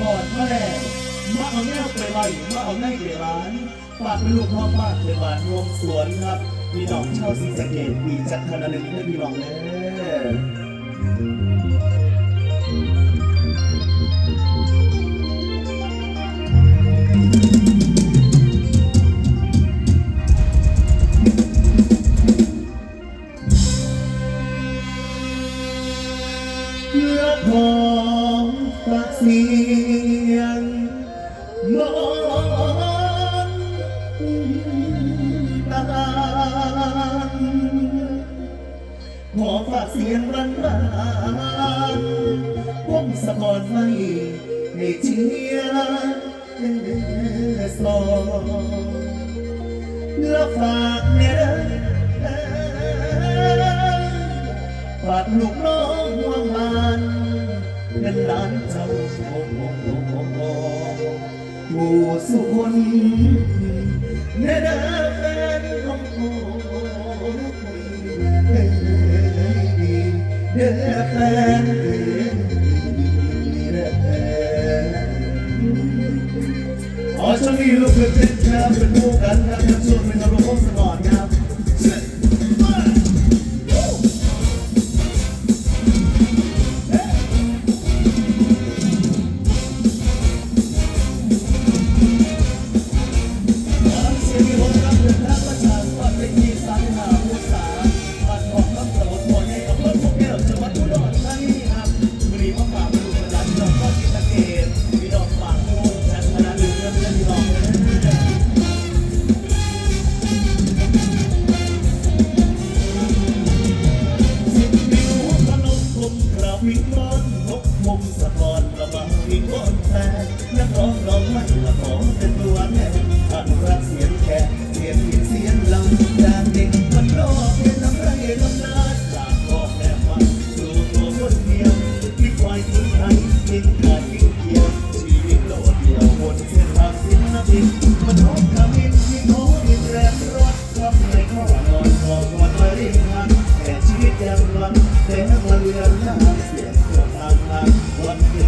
หอดแม่มาเอาแนวเปรยไว้มาเอาแนวเปรย์ร้านปากเป็นลูกพ่อปากเปรย์ร้านรวมสวนครับ มีน้องเช่าวศรีสะเกดมีจักรนลึกและมีน้องเล่ สะกอนไว้ในเชื้อสองและฝากเนี่ยฝากลูกน้องว่งมันเป็นล้านเจ้าผู้สุขนเนี่ยแฟนของผมเด้อแฟน Y lo que te hace no ganar จากเด็กมันนอกเป็นน้ำลำนจากกอกแหลมวันสู่ตัวคเดียวมีควายนไทยทิ้งขเดียวชีวิตโลดเดียววนเส้นทางสิ้นนาทีมันนขมิ้นมีโน้ดินแรงรถความใขอนอนคอวันไว้ริมทางแต่ชีวิตยังรันแต่นัวันเรือนล่างเสียงเกิดทางกันเกิด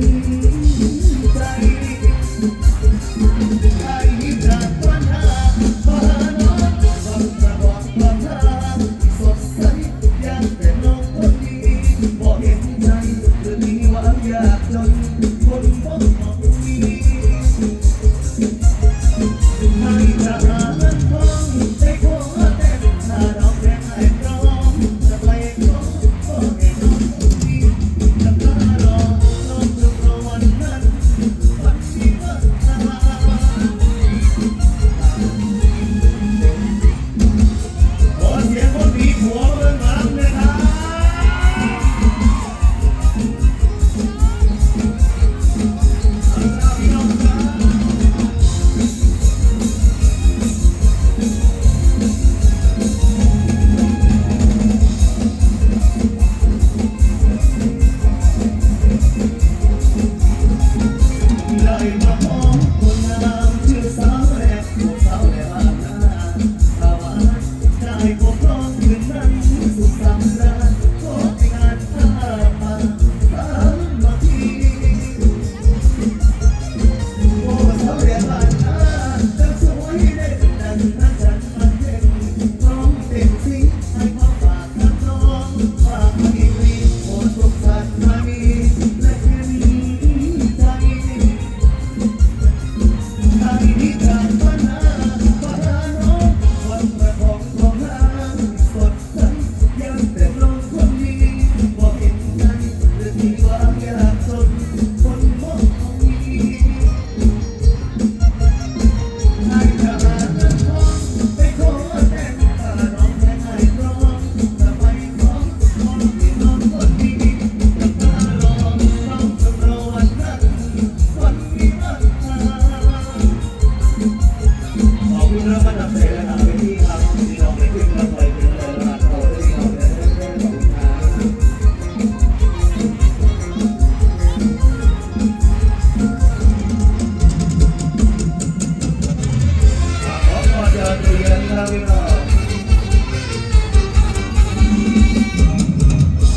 you.